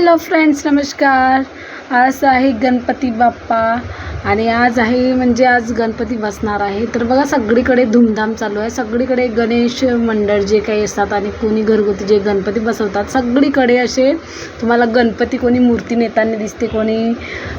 Hello friends नमस्कार. आज आहे गणपती बाप्पा आणि आज आहे म्हणजे आज गणपती बसणार आहे. तर बघा सगळीकडे धूमधाम चालू आहे. सगळीकडे गणेश मंडळ जे काही असतात आणि कोणी घरगुती जे गणपती बसवतात सगळीकडे असे तुम्हाला गणपती कोणी मूर्ती नेताना दिसते कोणी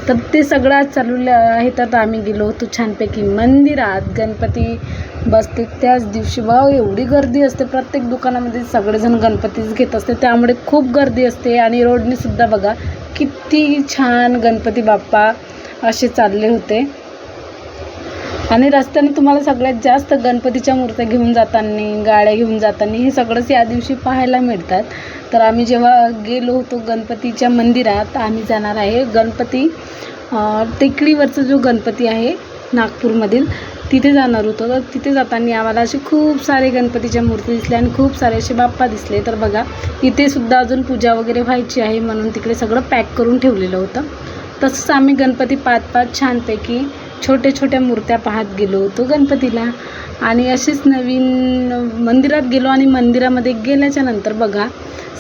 तर ते सगळं आज चालू आहे. तर आम्ही गेलो होतो छानपैकी मंदिरात. गणपती बसते. त्याच दिवशी भाव एवढी गर्दी असते प्रत्येक दुकानामध्ये सगळेजण गणपतीच घेत असते. त्यामुळे खूप गर्दी असते आणि रोडनेसुद्धा बघा किती छान गणपती बाप्पा असे चालले होते. आणि रस्त्याने तुम्हाला सगळ्यात जास्त गणपतीच्या मूर्त्या घेऊन जाताना गाड्या घेऊन जाताना हे सगळंच या दिवशी पाहायला मिळतात. तर आम्ही जेव्हा गेलो होतो गणपतीच्या मंदिरात आम्ही जाणार आहे गणपती टेकडीवरचा जो गणपती आहे नागपूरमधील. तिथे जाणार होतो. तर तिथे जाताना आम्हाला असे खूप सारे गणपतीच्या मूर्ती दिसल्या आणि खूप सारे असे बाप्पा दिसले. तर बघा इथे सुद्धा अजून पूजा वगैरे व्हायची आहे म्हणून तिकडे सगळं पॅक करून ठेवलेलं होतं. तसंच आम्ही गणपती पाच पाच छानपैकी छोट्या छोट्या मूर्त्या पाहत गेलो होतो गणपतीला. आणि असेच नवीन मंदिरात गेलो आणि मंदिरामध्ये गेल्याच्यानंतर बघा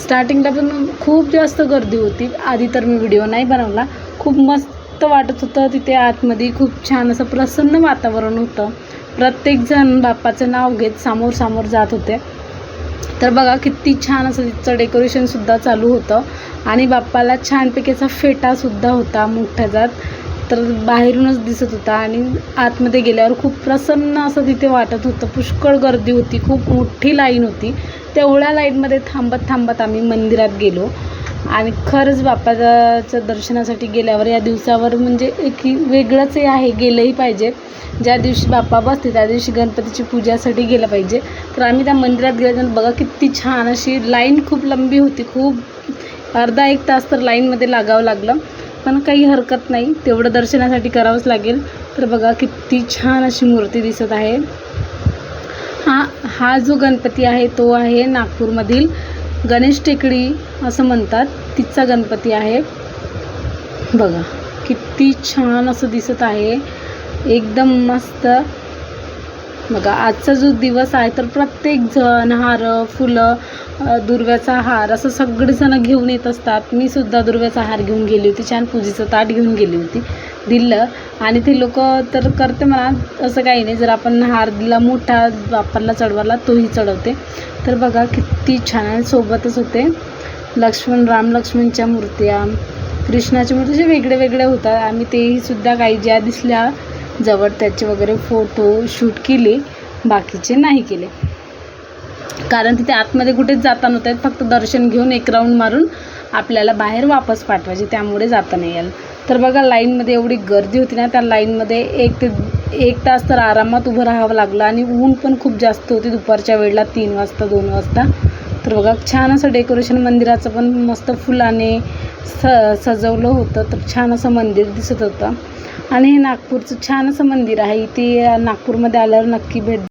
स्टार्टिंगला पण खूप जास्त गर्दी होती. आधी तर मी व्हिडिओ नाही बनवला. खूप मस्त वाटत होतं. तिथे आतमध्ये खूप छान असं प्रसन्न वातावरण होतं. प्रत्येकजण बाप्पाचं नाव घेत समोर समोर जात होते. तर बघा किती छान असं तिथचं डेकोरेशनसुद्धा चालू होतं. आणि बाप्पाला छानपैकी असा फेटासुद्धा होता मोठ्याचा तर बाहेरूनच दिसत होता. आणि आतमध्ये गेल्यावर खूप प्रसन्न असं तिथे वाटत होतं. पुष्कळ गर्दी होती. खूप मोठी लाईन होती. तेवढ्या लाईनमध्ये थांबत थांबत आम्ही मंदिरात गेलो. आणि खरंच बाप्पाच्या दर्शनासाठी गेल्यावर या दिवसावर म्हणजे एक वेगळंच हे आहे गेलंही पाहिजे. ज्या दिवशी बाप्पा बसते त्या दिवशी गणपतीची पूजासाठी गेलं पाहिजे. तर आम्ही त्या मंदिरात गेल्यानंतर बघा किती छान अशी लाईन खूप लंबी होती. खूप अर्धा एक तास तर लाईनमध्ये लागावं लागलं. पण काही हरकत नाही. तेवढं दर्शनासाठी करावंच लागेल. तर बघा किती छान अशी मूर्ती दिसत आहे. हा हा जो गणपती आहे तो आहे नागपूरमधील गणेश टेकडी असं म्हणतात. तिचा गणपती आहे. बघा किती छान असं दिसत आहे. एकदम मस्त. बघा आजचा जो दिवस आहे तर प्रत्येक जण फुलं दुर्व्याचा हार असं सगळेजण घेऊन येत असतात. मी सुद्धा दुर्व्याचा हार घेऊन गेली होती छान पूजेचं ताट घेऊन गेली होती. दिलं. आणि ते लोक तर करते म्हणा असं काही नाही. जर आपण हार दिला मोठा बाप्पाला चढवायला तोही चढवते. तर बघा किती छान सोबतच होते. लक्ष्मण राम लक्ष्मणच्या मूर्त्या कृष्णाच्या मूर्त्या अशा वेगळे वेगळे होतात. आम्ही तेही सुद्धा काही ज्या दिसल्या जवळ त्याचे वगैरे फोटो शूट केले बाकीचे नाही केले. कारण तिथे आतमध्ये कुठेच जाता नव्हतं आहेत फक्त दर्शन घेऊन एक राऊंड मारून आपल्याला बाहेर वापस पाठवायचे त्यामुळे जाता नाही यायला तर बघा लाईनमध्ये एवढी गर्दी होती ना त्या लाईनमध्ये एक ते एक तास तर आरामात उभं राहावं लागलं आणि ऊन पण खूप जास्त होती दुपारच्या वेळेला तीन वाजता दोन वाजता. तर बघा छान असं डेकोरेशन मंदिराचं पण मस्त फुलाने स सजवलं होतं. तर छान असं मंदिर दिसत होतं. आणि हे नागपूरचं छान असं मंदिर आहे. इथे नागपूरमध्ये आल्यावर नक्की भेट